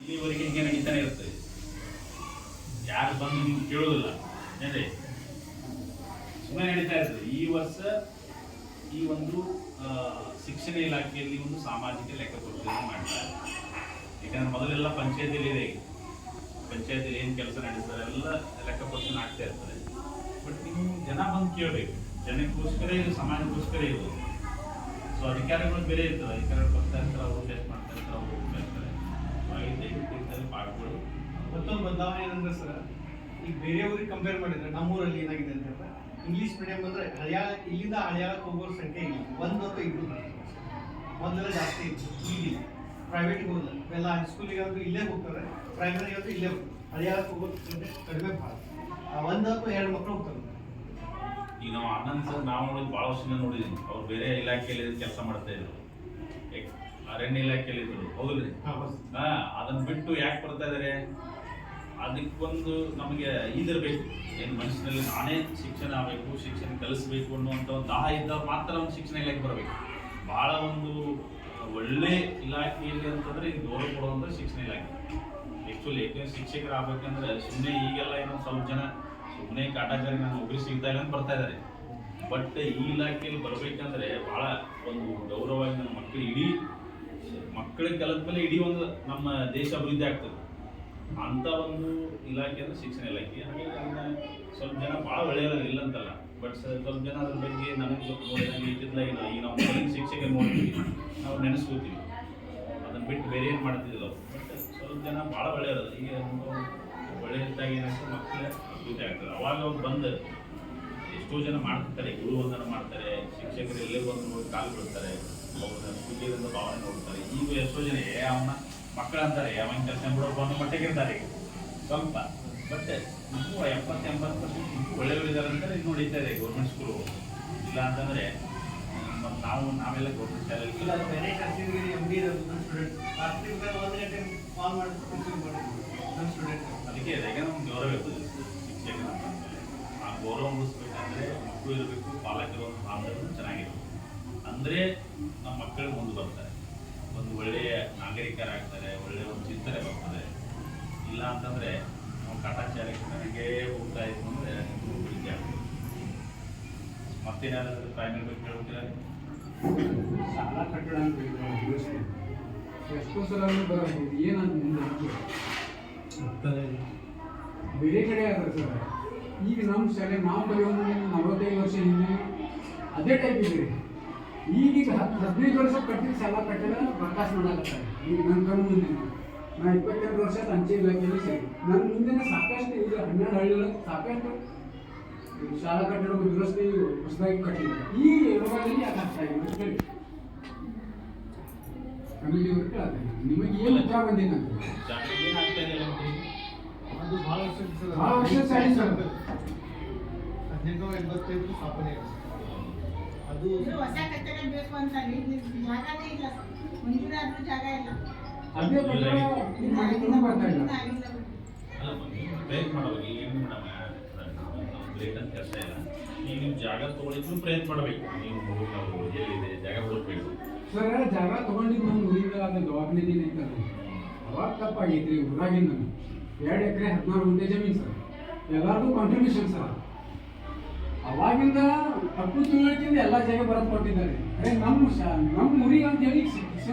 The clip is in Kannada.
ಇಲ್ಲಿವರೆಗೆ ಹಿಂಗೆ ನಡೀತಾನೆ ಇರ್ತದೆ. ಯಾರು ಬಂದು ನಿಮ್ಗೆ ಕೇಳೋದಿಲ್ಲ. ಏನ್ರಿ ಸುಮ್ಮನೆ ನಡೀತಾ ಇರ್ತದೆ. ಈ ವರ್ಷ ಈ ಒಂದು ಶಿಕ್ಷಣ ಇಲಾಖೆಯಲ್ಲಿ ಒಂದು ಸಾಮಾಜಿಕ ಲೆಕ್ಕಪತ್ರವನ್ನು ಮಾಡ್ತಾರೆ ಯಾಕಂದ್ರೆ ಮೊದಲೆಲ್ಲ ಪಂಚಾಯತಿಯಲ್ಲಿ ಇದೆ ಪಂಚಾಯತಿಯಲ್ಲಿ ಏನು ಕೆಲಸ ನಡೀತಾರೆ ಎಲ್ಲ ಲೆಕ್ಕಪತ್ರ ಆಗ್ತಾ ಇರ್ತದೆ. ಬಟ್ ನೀವು ಜನ ಬಂದು ಕೇಳಬೇಕು. ಜನಕ್ಕೋಸ್ಕರ ಇದು, ಸಮಾಜಕ್ಕೋಸ್ಕರ ಇದು. ಸೊ ಅಧಿಕಾರಿಗಳು ಬೇರೆ ಇರ್ತದೆ ಅಧಿಕಾರಿಗಳು ಬರ್ತಾ ಇರ್ತಾರೆ, ಅವರು ಟೆಸ್ಟ್ ಮಾಡ್ತಾ ಇರ್ತಾರೆ, ಅವರು ಇಂಥಲ್ಲಿ ಮತ್ತೊಂದು ಬದಲಾವಣೆ ಏನಂದ್ರೆ ಸರ್ ಈಗ ಬೇರೆ ಊರಿಗೆ ಕಂಪೇರ್ ಮಾಡಿದ್ರೆ ನಮ್ಮೂರಲ್ಲಿ ಏನಾಗಿದೆ ಅಂತಂದ್ರೆ ಇಂಗ್ಲಿಷ್ ಮೀಡಿಯಂ ಅಂದ್ರೆ ಹಳಿಯಾಳ ಇಲ್ಲಿಂದ ಹಳಿಯಾಳಕ್ಕೆ ಹೋಗೋರ ಸಂಖ್ಯೆ ಇಲ್ಲ. ಒಂದು ಅಥವಾ ಇಬ್ಬರು ಮೊದಲೆಲ್ಲ ಜಾಸ್ತಿ ಇತ್ತು. ಈಗಿಲ್ಲ. ಪ್ರೈವೇಟ್ಗೆ ಹೋದ. ಎಲ್ಲ ಹೈಸ್ಕೂಲಿಗೆ ಆದ್ರೂ ಇಲ್ಲೇ ಹೋಗ್ತಾರೆ. ಪ್ರೈಮರಿ ಆದ್ರೂ ಇಲ್ಲೇ ಹೋಗ್ತಾರೆ. ಹಳಿಯಾಳಕ್ಕೆ ಹೋಗೋದು ಸಂಖ್ಯೆ ಕಡಿಮೆ ಭಾಳ. ಆ ಒಂದು ಅಥವಾ ಎರಡು ಮಕ್ಕಳು ಹೋಗ್ತಾರೆ. ಈಗ ನಾವು ಆನಂದ್ ಸರ್ ನಾವು ನೋಡಿದ್ ಭಾಳ ವರ್ಷದಿಂದ ನೋಡಿದ್ದೀನಿ ಅವ್ರು ಬೇರೆ ಇಲಾಖೆಯಲ್ಲಿ ಕೆಲಸ ಮಾಡ್ತಾ ಇದ್ರು. ಅರಣ್ಯ ಇಲಾಖೆಯಲ್ಲಿ ಇದ್ರು ಹೌದ್ರಿ ಹಾಂ ಅದನ್ನ ಬಿಟ್ಟು ಯಾಕೆ ಬರ್ತಾ ಇದಾರೆ? ಅದಕ್ಕೊಂದು ನಮಗೆ ಇದಿರಬೇಕು ಏನು ಮನುಷ್ಯನಲ್ಲಿ ನಾನೇ ಶಿಕ್ಷಣ ಆಗಬೇಕು ಶಿಕ್ಷಣ ಕಲಿಸ್ಬೇಕು ಅನ್ನುವಂಥ ಒಂದು ದಾಹ ಇದ್ದಾಗ ಮಾತ್ರ ಒಂದು ಶಿಕ್ಷಣ ಇಲಾಖೆ ಬರಬೇಕು. ಭಾಳ ಒಂದು ಒಳ್ಳೆ ಇಲಾಖೆಯಲ್ಲಿ ಅಂತಂದ್ರೆ ಇದು ಗೌರವ ಕೊಡುವಂಥ ಶಿಕ್ಷಣ ಇಲಾಖೆ. ಆ್ಯಕ್ಚುಲಿ ಯಾಕೆಂದ್ರೆ ಶಿಕ್ಷಕರ ಆಗ್ಬೇಕಂದ್ರೆ ಸುಮ್ಮನೆ ಈಗೆಲ್ಲ ಏನೋ ಸ್ವಲ್ಪ ಜನ ಸುಮ್ಮನೆ ಕಾಟಾಚಾರಿ ನಾನು ಒಬ್ಬರಿ ಸಿಗ್ತಾ ಇಲ್ಲ ಅಂತ ಬರ್ತಾ ಇದ್ದಾರೆ ಬಟ್ ಈ ಇಲಾಖೆಯಲ್ಲಿ ಬರಬೇಕಂದ್ರೆ ಭಾಳ ಒಂದು ಗೌರವವಾಗಿ ನಮ್ಮ ಮಕ್ಕಳು ಇಡೀ ಮಕ್ಕಳಿಗೆ ಕಲಿತ ಮೇಲೆ ಇಡೀ ಒಂದು ನಮ್ಮ ದೇಶ ಅಭಿವೃದ್ಧಿ ಆಗ್ತದೆ. ಅಂತ ಒಂದು ಇಲಾಖೆ ಅಂದ್ರೆ ಶಿಕ್ಷಣ ಇಲಾಖೆ. ಅದನ್ನ ಸ್ವಲ್ಪ ಜನ ಭಾಳ ಒಳ್ಳೆಯವರು ಇಲ್ಲ ಅಂತಲ್ಲ ಬಟ್ ಸ್ವಲ್ಪ ಜನ ಅದ್ರ ಬಗ್ಗೆ ನನಗೆ ಸ್ವಲ್ಪ ಇದ್ದಿದ್ಲಾಗಿಲ್ಲ ಈಗ ನಾವು ಶಿಕ್ಷಕರು ನೋಡ್ತೀವಿ, ನಾವು ನೆನೆಸ್ಕೋತೀವಿ. ಅದನ್ನ ಬಿಟ್ಟು ಬೇರೆ ಏನು ಮಾಡ್ತಿದ್ದಿಲ್ಲ ಬಟ್ ಸ್ವಲ್ಪ ಜನ ಭಾಳ ಒಳ್ಳೆಯವರು. ಈಗ ಒಳ್ಳೆಯದಾಗಿ ಏನಾಗ್ತದೆ ಮಕ್ಕಳ ಅಭಿವೃದ್ಧಿ ಆಗ್ತದೆ. ಅವಾಗ ಅವ್ರು ಬಂದು ಎಷ್ಟೋ ಜನ ಮಾಡ್ತಾರೆ ಗುರು ವಂದನ ಮಾಡ್ತಾರೆ ಶಿಕ್ಷಕರು ಎಲ್ಲೇ ಬಂದು ನೋಡಿ ಕಾಲು ಬಿಡ್ತಾರೆ ಅವ್ರನ್ನ ಭಾವನೆ ನೋಡ್ತಾರೆ. ಈಗ ಎಷ್ಟೋ ಜನ ಅವನ ಮಕ್ಕಳಂತಾರೆ ಅವನ ಕೆಲಸ ಬಿಡೋಪ್ಪ ಅನ್ನೋ ಮಟ್ಟಿಗೆ ಇರ್ತಾರೆ. ಸ್ವಲ್ಪ ಬಟ್ ಇನ್ನೂ ಎಪ್ಪತ್ತು ಎಂಬತ್ತು ಪರ್ಸೆಂಟ್ ಇನ್ನೂ ಒಳ್ಳೆಯವರು ಇದ್ದಾರೆ ಅಂತಾರೆ ಇದು ನಡೀತಾ ಇದೆ ಗೌರ್ಮೆಂಟ್ ಸ್ಕೂಲು ಇಲ್ಲ ಅಂತಂದ್ರೆ ನಾವು ನಾವೆಲ್ಲ ಗೌರ್ಮೆಂಟ್ ಇಲ್ಲ ಶಾಲೆಯಲ್ಲಿ ಅದು ಬೇರೆ ಕರ್ಸಿದ್ವಿ ಎಂ ಡಿ ಇರೋದು ನನ್ನ ಸ್ಟೂಡೆಂಟ್ ರಾತ್ರಿ ಬೇಕಾದ್ರೆ ಒಂದು ಗಂಟೆ ಕಾಲ್ ಮಾಡಿ ರಿಸೀವ್ ಸ್ಟೂಡೆಂಟ್ ಅದಕ್ಕೆ ಈಗ ನಮ್ಗೆ ಗೌರವ ಇರ್ತದೆ ಶಿಕ್ಷಕರ ಗೌರವ ಉಳಿಸ್ಬೇಕಂದ್ರೆ ಮಕ್ಕಳು ಇರಬೇಕು ಪಾಲಕರು ಒಂದು ಬಾಂಧವ್ಯ ಚೆನ್ನಾಗಿರ್ಬೇಕು ಅಂದರೆ ನಮ್ಮ ಮಕ್ಕಳು ಮುಂದೆ ಬರ್ತಾರೆ. ಒಂದು ಒಳ್ಳೆಯ ನಾಗರಿಕರಾಗ್ತಾರೆ ಒಳ್ಳೆಯ ಒಂದು ಚಿಂತನೆ ಬರ್ತದೆ ಇಲ್ಲ ಅಂತಂದರೆ ನಾವು ಕಾಟಾಚಾರಕ್ಕೆ ಹೋಗ್ತಾ ಇದ್ವು ಅಂದರೆ ಆಗ್ತದೆ ಮತ್ತೇನಾದ್ರು ಪ್ರೈಮರಿ ಬಗ್ಗೆ ಹೇಳ್ತೀರಾ ಶಾಲಾ ಕಟ್ಟಡ ಅಂತ ಎಷ್ಟೋ ಸಲ ಬರಬಹುದು ಏನಂತ ಮುಂದೆ ಬೇರೆ ಕಡೆ ಆಗ್ತದೆ ಸರ್? ಈಗ ನಮ್ಮ ಶಾಲೆ ನಾವು ಕಲಿಯೋದು ನಲವತ್ತೈದು ವರ್ಷ ಹಿಂದೆ ಅದೇ ಟೈಪ್ ಇದೆ. ರೀ ಈಗೀಗ ಹತ್ತು ಹದಿನೈದು ವರ್ಷ ಕಟ್ಟಿದ ಸಾಲ ಕಟ್ಟಿದ್ರೆ ಪ್ರಕಾಶ ಮಾಡಾಕತ್ತಾರೆ. ಈಗ ನನ್ನ ಕಣ್ಣು ಮುಂದೆ ನಾ ಇಪ್ಪತ್ತೆರಡು ವರ್ಷ ಅಂಚೆ ಇಲಾಖೆಯಲ್ಲಿ ಸೇರಿ. ನನ್ನ ಮುಂದೆ ಸಾಕಷ್ಟು ಈಗ ಹನ್ನೆರಡು ಹಳ್ಳಿಗಳು ಸಾಕಷ್ಟು ಶಾಲಾ ಕಟ್ಟಡ ದುರಸ್ತಿ ಹೊಸದಾಗಿ ಕಟ್ಟಿದ್ದಾರೆ. ಈ ಯೋಗದಲ್ಲಿ ಯಾಕೆ ಆಗ್ತಾ ಇದೆ ಕಮಿಟಿ ವರ್ಕ್ ನಿಮಗೆ ಏನು ಉತ್ತರ ಬಂದಿದೆ ಭಾಳ ವರ್ಷ ಸರ್. ಹದಿನೆಂಟುನೂರ ಎಂಬತ್ತೈದು ಸ್ಥಾಪನೆ ಅದು ಹೊಸ ಕಟ್ಟಡ ಬೇಕು ಅಂತ ಇಲ್ಲಿ ಜಾಗನೇ ಇಲ್ಲ ಮುಂಚಿನಾದ್ರೂ ಜಾಗ ಇಲ್ಲ. ಅದೇ ಇನ್ನು ಬರ್ತಾ ಇಲ್ಲ. ಪ್ರಯತ್ನ ಮಾಡಬೇಕು ಈಗ ಏನು ಮೇಡಮ್ ಲೇಟ್ ಅಂತ ಕೆಲಸ ಇಲ್ಲ. ನೀವು ಜಾಗ ತಗೊಳಿದ್ರು ಪ್ರಯತ್ನ ಮಾಡಬೇಕು. ನೀವು ನಾವು ಎಲ್ಲಿದೆ ಜಾಗ ಹುಡುಕ್ಬೇಕು. ಸರ್ ಜಾಗ ತಗೊಂಡಿದ್ದು ನಮ್ಮ ಊರಿಂದ ಅದು ದವಾಖಾನೆ ಅವಾಗ ತಪ್ಪಾಗೈತ್ರಿ ರೀ ಊರಾಗಿಂದ ಎರಡು ಎಕರೆ ಹದಿನಾರು ಗುಂಟೆ ಜಮೀನು ಸರ್. ಎಲ್ಲರಿಗೂ ಕಾಂಟ್ರಿಬ್ಯೂಷನ್ ಸರ್. ಅವಾಗಿಂದ ತಪ್ಪು ತಿಳುವಳಿಕೆಯಿಂದ ಎಲ್ಲ ಜಾಗ ಬರತ್ ಕೊಟ್ಟಿದ್ದಾರೆ. ನಮ್ಮ ನಮ್ಮ ಊರಿಗೆ ಅಂತ ಹೇಳಿ